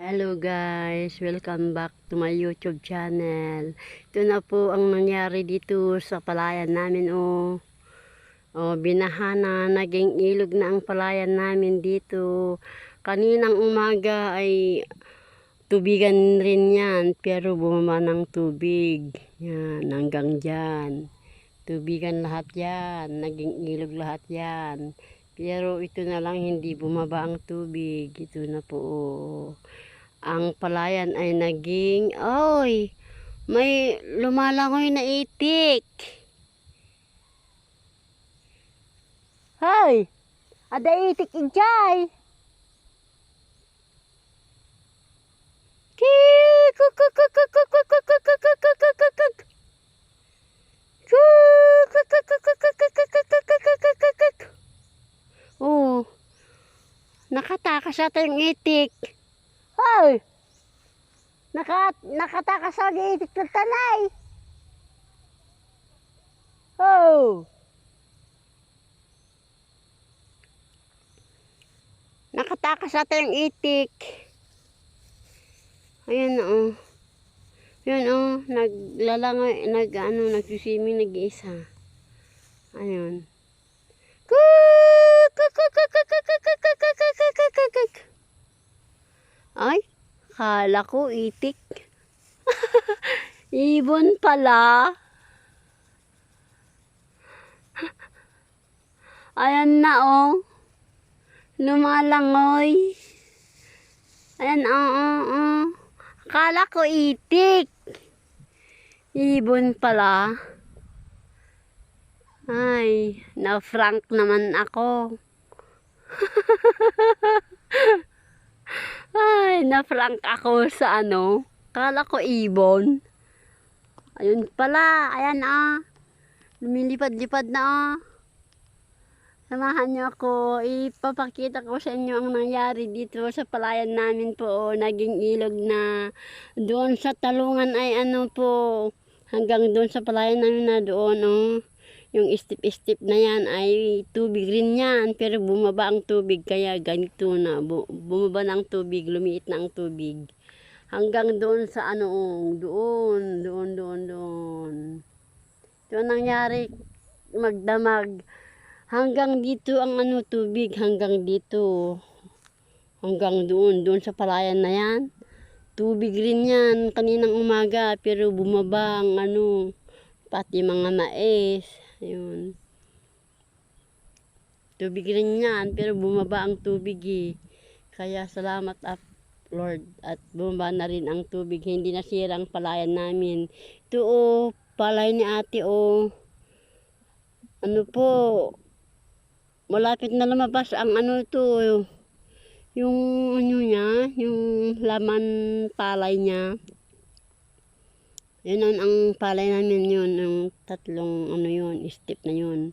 Hello guys, welcome back to my YouTube channel. Ito na po ang nangyari dito sa palayan namin oh. Oh, binaha na, naging ilog na ang palayan namin dito. Kaninang umaga ay tubigan rin yan, pero bumaba ng tubig. Yan, hanggang dyan. Tubigan lahat yan, naging ilog lahat yan. Pero ito na lang hindi bumaba ang tubig. Ito na po. oh. Ang palayan ay naging, oy, may lumalangoy na itik. Hoy, ada itik ijay. Oh, nakatakas ata yung itik. Hoy! Naka, nakatakas sa itik ng tanay. Oh! Nakatakas ata yung itik. Ayan oh. Ayan oh, naglalangoy, nag ano, nagsisiming nag-iisa. Ayun. Kala ko itik. Ibon pala. Ayan na oh. Lumalangoy. Ayan oh, oh, oh. Akala ko itik. Ibon pala. Ay, na-frank naman ako. Ay, na-frank ako sa ano. Kala ko ibon. Ayun pala. Ayan ah. Lumilipad-lipad na ah. Samahan niyo ako. Ipapakita ko sa inyo ang nangyari dito sa palayan namin po. oh. Naging ilog na. Doon sa talungan ay ano po. Hanggang doon sa palayan namin na doon. Oh. Yung istip-istip na yan ay tubig rin yan. Pero bumaba ang tubig. Kaya ganito na. Bu- bumaba ng tubig. Lumiit na ang tubig. Hanggang doon sa ano. Doon. Doon, doon, doon. Ito ang nangyari. Magdamag. Hanggang dito ang ano tubig, hanggang dito. Hanggang doon, doon sa palayan na yan. Tubig rin yan kaninang umaga, pero bumaba ang ano, pati mga mais. Ayun. Tubig rin yan, pero bumaba ang tubig eh. Kaya salamat up, Lord. At bumaba na rin ang tubig. Hindi nasira ang palayan namin. Ito oh, palay ni ate oh. Ano po, malapit na lumabas ang ano to yung ano niya yung laman palay niya yun ang, ang palay namin yun yung tatlong ano yun step na yun.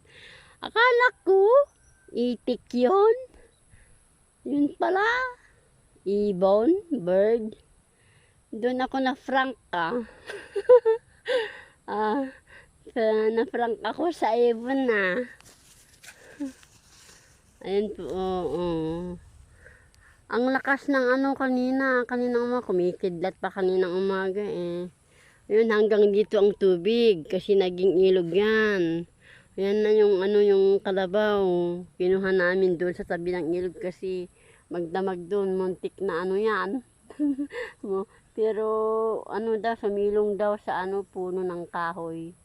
Akala ko itik yun. Yun pala. Ibon bird. Doon ako na frank ah. Ah na frank ako sa ibon ah. Ayan po, oo. Ang lakas ng ano kanina, kaninang umaga, kumikidlat pa kaninang umaga eh. Ayun, hanggang dito ang tubig, kasi naging ilog yan. Ayan na yung ano yung kalabaw. Kinuha namin doon sa tabi ng ilog kasi magdamag doon, muntik na ano yan. Pero ano daw, sumilong daw sa ano puno ng kahoy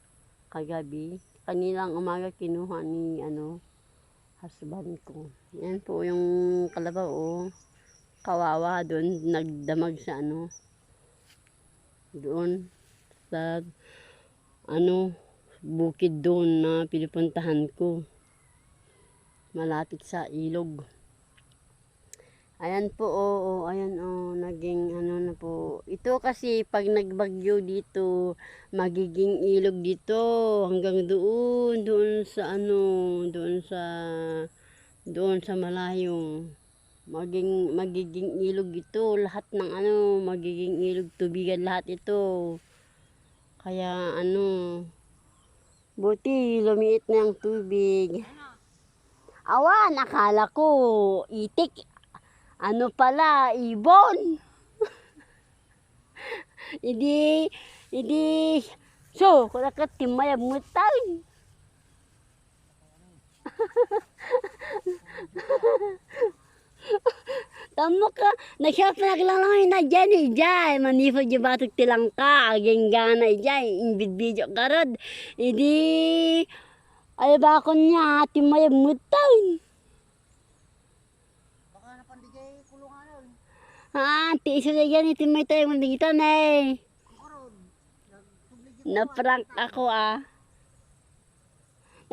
kagabi. Kanilang umaga kinuha ni ano, husband ko. Yan po yung kalabaw oh. Kawawa doon nagdamag sa ano. Doon sa ano bukid doon na pinupuntahan ko. Malapit sa ilog. Ayan po, oo, oh, ayan oh, naging ano na po. Ito kasi pag nagbagyo dito, magiging ilog dito hanggang doon, doon sa ano, doon sa doon sa malayo. Maging magiging ilog ito, lahat ng ano, magiging ilog tubigan lahat ito. Kaya ano, buti lumiit na yung tubig. Awan, akala ko itik. Ano pala, ibon. Idi, idi, so, kung nakatimay ang mutang. Tamo ka, nasyat na na dyan eh. Manifo di batok tilang ka, aging gana eh. Imbid video karod. Idi, ay ba ako niya, timay ang mutang. Baka napandigay kulungan nun. Ah, tiiso na yan, itimay tayo mandigitan eh. Na-prank ako ah.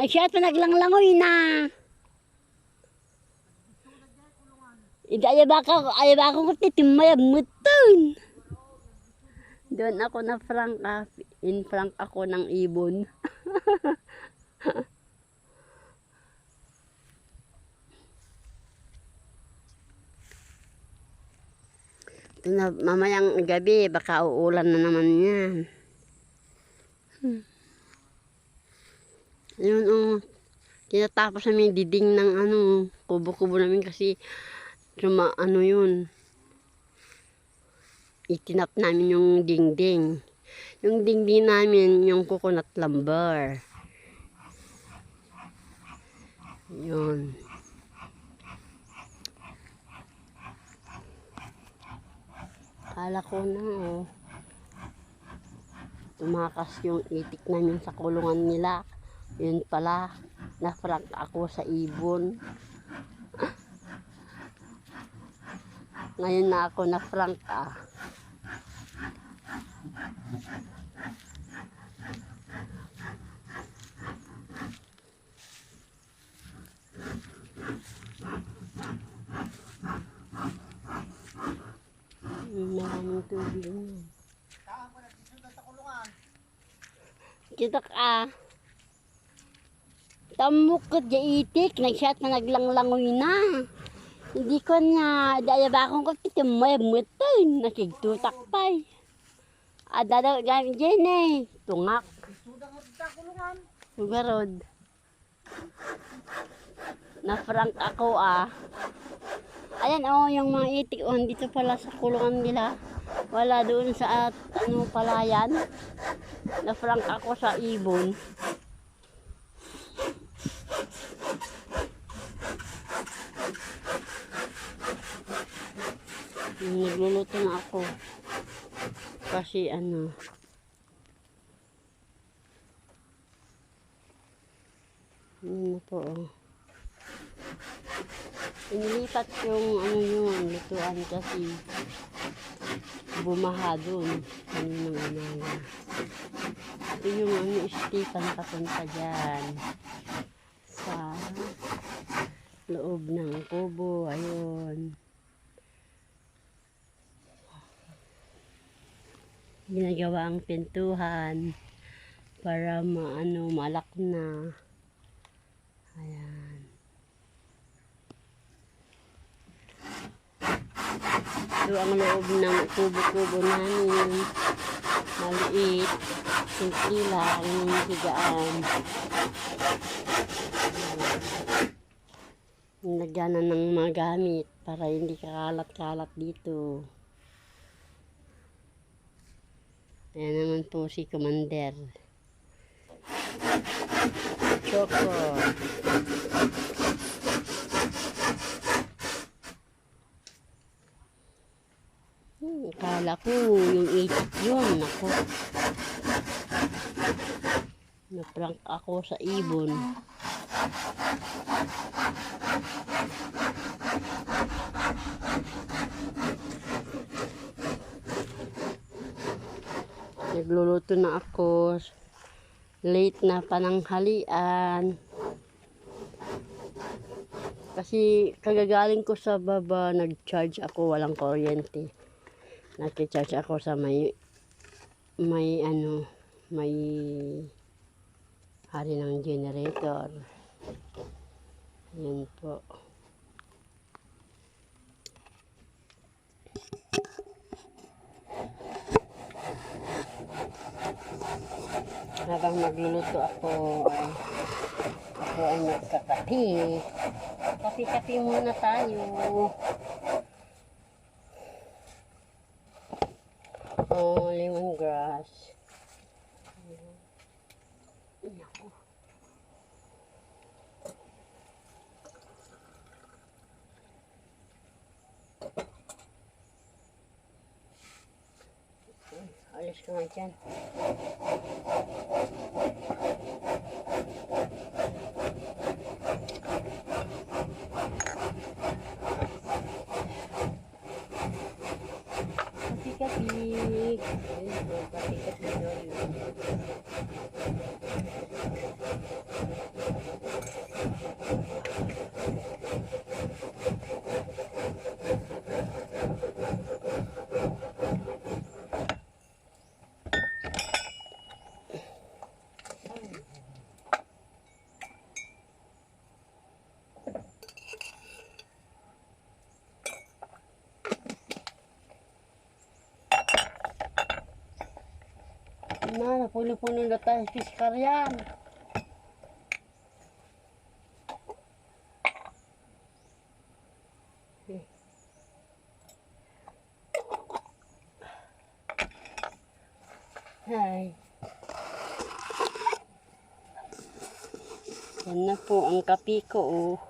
Nag-shot pa naglanglangoy na. Ida ay baka ay baka ko titimay mutun. Doon ako na prank ah. In prank ako ng ibon. Ito na, mamayang gabi, baka uulan na naman yan. Ayun oh. Tinatapos namin diding ng ano, kubo-kubo namin kasi suma, ano yun. Itinap namin yung dingding. Yung dingding namin, yung coconut lumber. Yun. Kala ko na oh. Tumakas yung itik namin sa kulungan nila. Yun pala, na-frank ako sa ibon. Ngayon na ako na-frank ah. Mm, Maraming tubig na. Sa kulungan? Kita ka. Tamok ka di itik, nagshot na naglanglangoy na. Hindi ko na, daya ba akong ko may mutin, nakigtutak pa eh. Ada daw gamit dyan eh, tungak, sugarod. Na-frank ako ah. Ayan oh, yung mga itik oh, dito pala sa kulungan nila. Wala doon sa at, ano palayan. Na-frank ako sa ibon. Nagluluto na ako. Kasi ano. Ano po oh. Inilipat yung ano yun, lutuan kasi bumaha doon. Kaninang umaga. Ito yung ano, istipan papunta dyan. Sa loob ng kubo. Ayun. Ginagawa ang pintuhan para maano, malak na. Ayan. Ito ang loob ng kubo-kubo namin. Maliit. Simple lang higaan. Lagyan na ng mga gamit para hindi kakalat-kalat dito. Ayan naman po si Commander. Choco. Hmm, akala ko yung itik yun. Ako. Naprank ako sa ibon. Nagluluto na ako. Late na pananghalian. Kasi kagagaling ko sa baba, nag-charge ako, walang kuryente. Nag-charge ako sa may may ano, may hari ng generator. Yan po. habang magluluto ako ako ay magkakapi kapi-kapi muna tayo. Oh lemongrass alis ko nga dyan. Na, napuno-puno na tayo sa piskaryan. Hi. Yan na po ang kapi ko. Oh.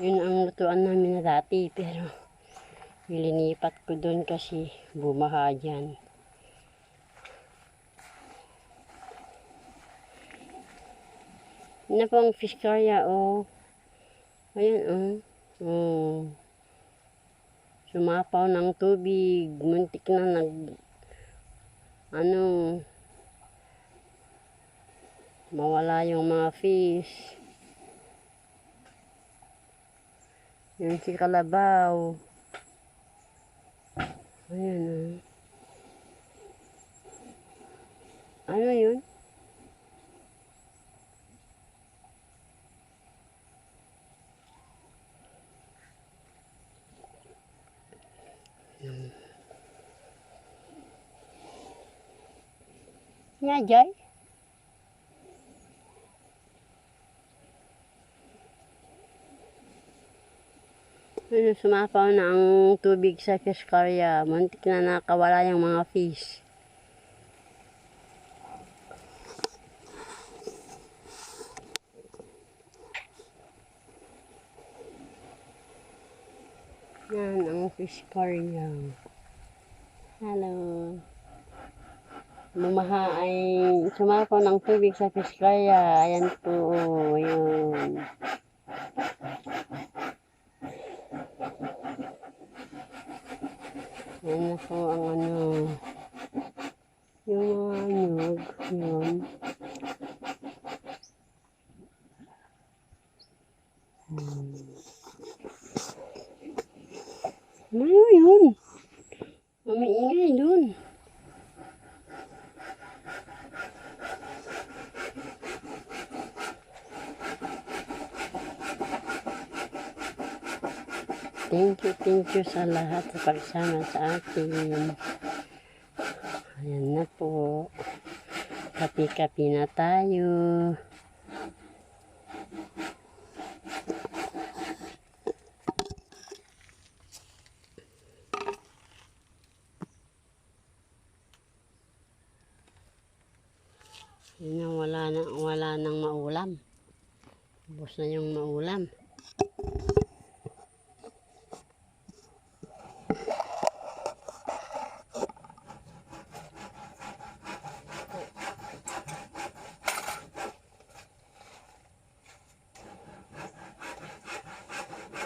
Yun ang lutuan namin na dati pero nilinipat ko doon kasi bumaha dyan. Na po ang fish curry, oh. Ayan, oh. Oh. Sumapaw ng tubig. Muntik na nag... Ano... Mawala yung mga fish. Yun si Kalabaw. Ayan, oh. Ano yun? Nga, Jay? Ano, sumapaw na ang tubig sa fish karya. Muntik na nakawala yung mga fish. Yan ang fish karya. Hello. Lumaha ay sumapaw ng tubig sa fish karya. Ayan po, yun. Yan na po ang ano, yung mga nyug, yun. Hmm. Ano yun? Umiingay dun. Thank you, thank you sa lahat sa pagsama sa akin. Ayan na po. Kapi-kapi na tayo. Yun wala na, wala nang maulam. Ubus na yung maulam.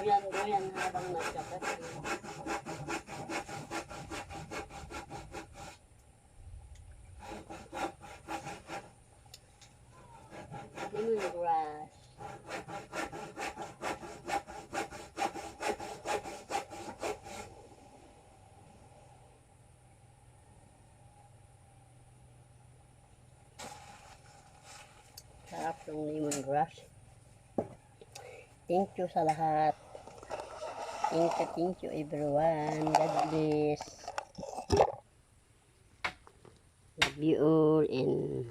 Duyan-duyan habang nagkakat. Lemongrass. Sarap ng lemongrass. Thank you sa lahat. Thank you, thank you everyone. God bless. Love you all and